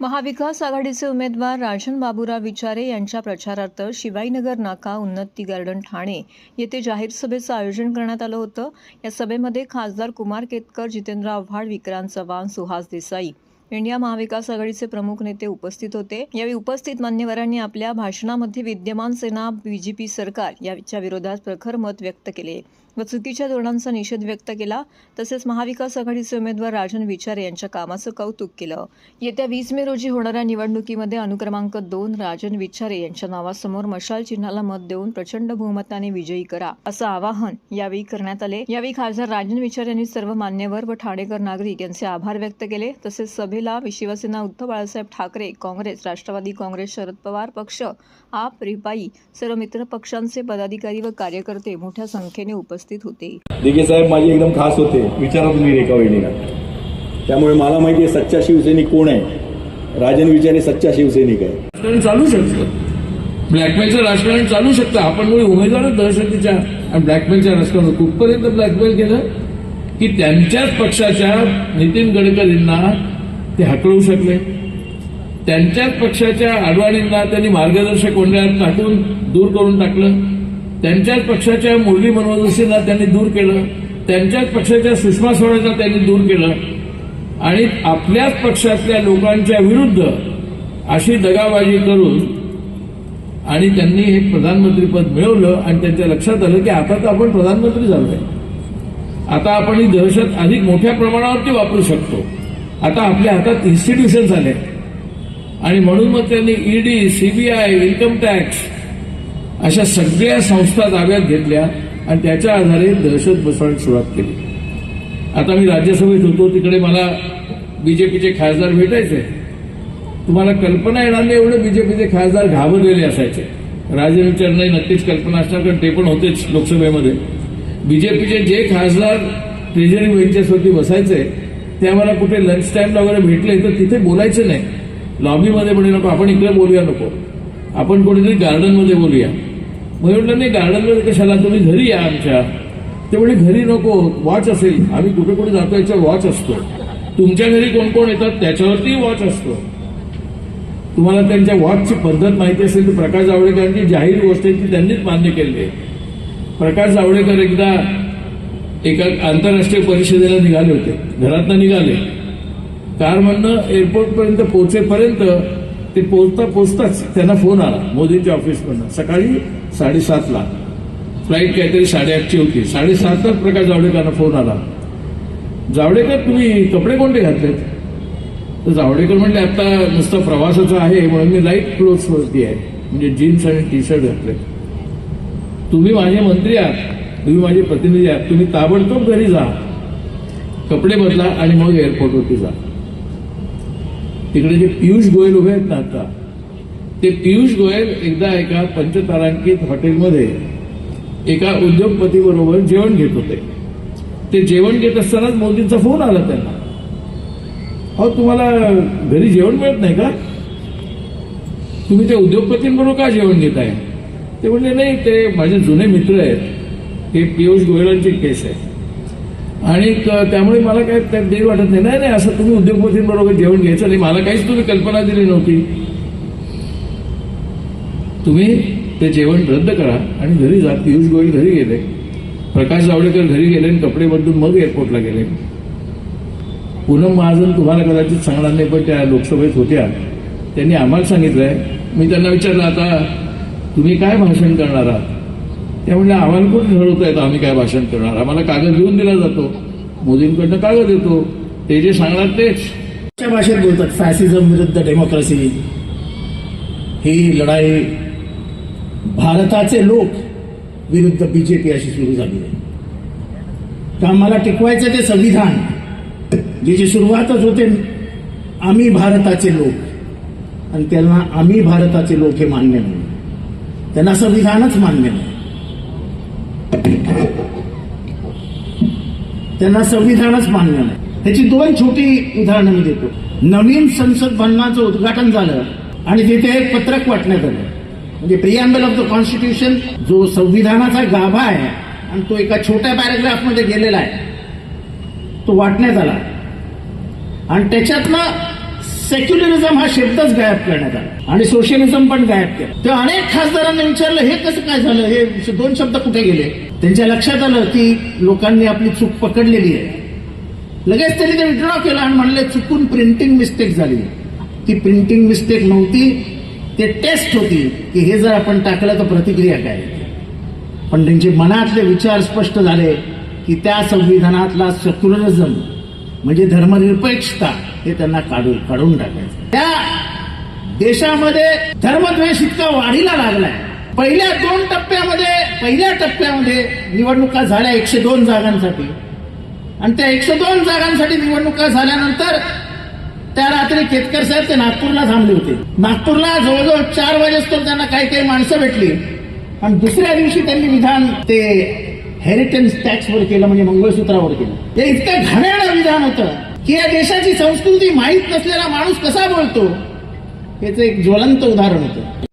महाविकास आघाडीचे उमेदवार राजन बाबूराव विचारे यांच्या प्रचारार्थ शिवाईनगर नाका उन्नती गार्डन ठाणे येथे जाहीर सभेचं आयोजन करण्यात आलं होतं. या सभेमध्ये खासदार कुमार केतकर जितेंद्र आव्हाड विक्रांत चव्हाण सुहास देसाई इंडिया महाविकास आघाडीचे प्रमुख नेते उपस्थित होते. यावेळी उपस्थित मान्यवरांनी आपल्या भाषणामध्ये विद्यमान सेना बीजेपी सरकार याच्या विरोधात प्रखर मत व्यक्त केले व चुकीच्या धोरणांचा निषेध व्यक्त केला. तसेच महाविकास आघाडीचे उमेदवार राजन विचारे यांच्या कामाचं कौतुक केलं. येत्या वीस मे रोजी होणाऱ्या निवडणुकीमध्ये अनुक्रमांक दोन राजन विचारे यांच्या नावासमोर मशाल चिन्हाला मत देऊन प्रचंड बहुमताने विजयी करा असं आवाहन यावेळी करण्यात आले. यावेळी खासदार राजन विचारे यांनी सर्व मान्यवर व ठाणेकर नागरिक यांचे आभार व्यक्त केले. तसेच सभे सभेला शिवसेना उद्धव बाळासाहेब ठाकरे काँग्रेस राष्ट्रवादी काँग्रेस शरद पवार पक्ष आप रिपाई सर्व मित्र पक्षांचे पदाधिकारी व कार्यकर्ते मोठ्या संख्येने उपस्थित होते. दिघे साहेब माझे एकदम खास होते. विचारा तुम्ही रेखा वहिनीला. त्यामुळे मला माहिती आहे सच्चा शिवसैनिक कोण आहे? राजन विचारे सच्चा शिवसैनिक आहे. राजकारण चालू शकतं. ब्लॅकमेलचं राजकारण चालू शकतं. आपण मुळे उमेदवारच दहशतीच्या आणि ब्लॅकमेलच्या राजकारण कुठपर्यंत ब्लॅकमेल केलं? की त्यांच्याच पक्षाच्या नितीन गडकरींना ते हटवू शकले. त्यांच्याच पक्षाच्या अडवाणींना त्यांनी मार्गदर्शक मंडळात टाकून दूर करून टाकलं. त्यांच्याच पक्षाच्या मुरली मनोहर त्यांनी दूर केलं. त्यांच्याच पक्षाच्या सुषमा स्वराजला त्यांनी दूर केलं. आणि आपल्याच पक्षातल्या लोकांच्या विरुद्ध अशी दगाबाजी करून आणि त्यांनी हे प्रधानमंत्रीपद मिळवलं आणि त्यांच्या लक्षात आलं की आता तर आपण प्रधानमंत्री झालोय. आता आपण ही दहशत अधिक मोठ्या प्रमाणावरती वापरू शकतो. आता आपल्या हातात इन्स्टिट्यूशन झाले आणि म्हणून मग त्यांनी ईडी सीबीआय इन्कम टॅक्स अशा सगळ्या संस्था ताब्यात घेतल्या आणि त्याच्या आधारे दहशत बसवण्यास सुरुवात केली. आता मी राज्यसभेत होतो तिकडे मला बीजेपीचे खासदार भेटायचे. तुम्हाला कल्पना येणार नाही एवढे बीजेपीचे खासदार घाबरलेले असायचे. राजन विचारणे नक्कीच कल्पना असणार कारण ते पण होतेच लोकसभेमध्ये. बीजेपीचे जे खासदार ट्रेझरी बेंचेसवरती बसायचे ते आम्हाला कुठे लंच टाईमला वगैरे भेटले तर तिथे बोलायचे नाही. लॉबीमध्ये म्हणे नको आपण इकडे बोलूया नको. आपण कुठेतरी गार्डनमध्ये बोलूया. मग म्हटलं नाही गार्डनमध्ये कशाला तुम्ही घरी या आमच्या. ते म्हणे घरी नको वॉच असेल. आम्ही कुठे कुठे जातो याच्यावर वॉच असतो. तुमच्या घरी कोण कोण येतात त्याच्यावरती वॉच असतो. तुम्हाला त्यांच्या वॉचची पद्धत माहिती असेल तर प्रकाश जावडेकरांची जाहीर गोष्ट आहे ती त्यांनीच मान्य केली आहे. प्रकाश जावडेकर एकदा एका आंतरराष्ट्रीय परिषदेला निघाले होते. घरातनं निघाले. कारमधनं एअरपोर्टपर्यंत पोहोचेपर्यंत ते पोहोचता पोहोचताच त्यांना फोन आला. मोदींच्या ऑफिसमधनं सकाळी साडेसातला. फ्लाईट काहीतरी साडेआठची होती. साडेसातलाच प्रकाश जावडेकरांना फोन आला. जावडेकर तुम्ही कपडे कोणते घातलेत? तर जावडेकर म्हणले आता नुसतं प्रवासाचं आहे म्हणून मी लाइट क्लोथ्सवरती आहे. म्हणजे जीन्स आणि टी शर्ट घातले तुम्ही माझे मंत्री आहात. तुम्ही माझे प्रतिनिधी आहात. तुम्ही ताबडतोब घरी जा. कपडे बदला आणि मग एअरपोर्टवरती जा. तिकडे जे पियुष गोयल उभे आहेत ना आता ते पियुष गोयल एकदा एका पंचतारांकित हॉटेलमध्ये एका उद्योगपती बरोबर जेवण घेत होते. ते जेवण घेत असतानाच मोदींचा फोन आला त्यांना. अहो तुम्हाला घरी जेवण मिळत नाही का? तुम्ही त्या उद्योगपतींबरोबर का जेवण घेताय? ते म्हणले नाही ते माझे जुने मित्र आहेत. हे पियुष गोयलांची केस आहे. आणि क- त्यामुळे मला काय त्यात देर वाटत नाही. नाही नाही असं तुम्ही उद्योगपतींबरोबर जेवण घ्यायचं नाही मला काहीच तुम्ही कल्पना दिली नव्हती. तुम्ही ते जेवण रद्द करा आणि घरी जा. पियुष गोयल घरी गेले. प्रकाश जावडेकर घरी गेले आणि कपडे बदलून मग एअरपोर्टला गेले. पूनम महाजन तुम्हाला कदाचित सांगणार नाही पण त्या लोकसभेत होत्या. त्यांनी आम्हाला सांगितलंय. मी त्यांना विचारलं आता तुम्ही काय भाषण करणार आहात? त्या म्हणजे आम्हाला कोण ठरवता येतं आम्ही काय भाषण करणार? आम्हाला कागद घेऊन दिला जातो. मोदींकडनं कागद येतो. ते जे सांगणार तेच. भाषेत बोलतात? फॅसिझम विरुद्ध डेमोक्रेसी. ही लढाई भारताचे लोक विरुद्ध बीजेपी अशी सुरू झाली आहे. तर आम्हाला टिकवायचं ते संविधान. ज्याची सुरुवातच होते आम्ही भारताचे लोक. आणि त्यांना आम्ही भारताचे लोक हे मान्य नाही त्यांना संविधानच मान्य नाही त्यांना संविधानच मान्य नाही. त्याची दोन छोटी उदाहरणं मी देतो. नवीन संसद भवनाचं उद्घाटन झालं आणि तिथे एक पत्रक वाटण्यात आलं. म्हणजे प्रियांबल ऑफ द कॉन्स्टिट्यूशन जो संविधानाचा गाभा आहे आणि तो एका छोट्या पॅरेग्राफमध्ये गेलेला आहे तो वाटण्यात आला. आणि त्याच्यातनं सेक्युलरिझम हा शब्दच गायब करण्यात आला. आणि सोशलिझम पण गायब केलं. तर अनेक खासदारांनी विचारलं हे कसं काय झालं? हे दोन शब्द कुठे गेले? त्यांच्या लक्षात आलं की लोकांनी आपली चूक पकडलेली आहे. लगेच त्यांनी ते विड्रॉ केलं आणि म्हणले चुकून प्रिंटिंग मिस्टेक झाली. ती प्रिंटिंग मिस्टेक नव्हती ते टेस्ट होती की हे जर आपण टाकलं तर प्रतिक्रिया काय पण त्यांचे मनातले विचार स्पष्ट झाले की त्या संविधानातला सेक्युलरिझम म्हणजे धर्मनिरपेक्षता हे त्यांना काढून काढून टाकायचं. त्या देशामध्ये धर्मद्वेष इतका वाढीला लागलाय. पहिल्या दोन टप्प्यामध्ये पहिल्या टप्प्यामध्ये निवडणुका झाल्या एकशे दोन जागांसाठी. आणि त्या एकशे दोन जागांसाठी निवडणुका झाल्यानंतर त्या रात्री केतकर साहेब ते नागपूरला थांबले होते. नागपूरला जवळजवळ चार वाजेस्तोवर त्यांना काही काही माणसं भेटली. आणि दुसऱ्या दिवशी त्यांनी विधान ते हेरिटेज टॅक्सवर केलं म्हणजे मंगळसूत्रावर केलं. हे इतकं घाणेरडं विधान होतं की या देशाची संस्कृती माहीत नसलेला माणूस कसा बोलतो? याचं एक ज्वलंत उदाहरण होतं.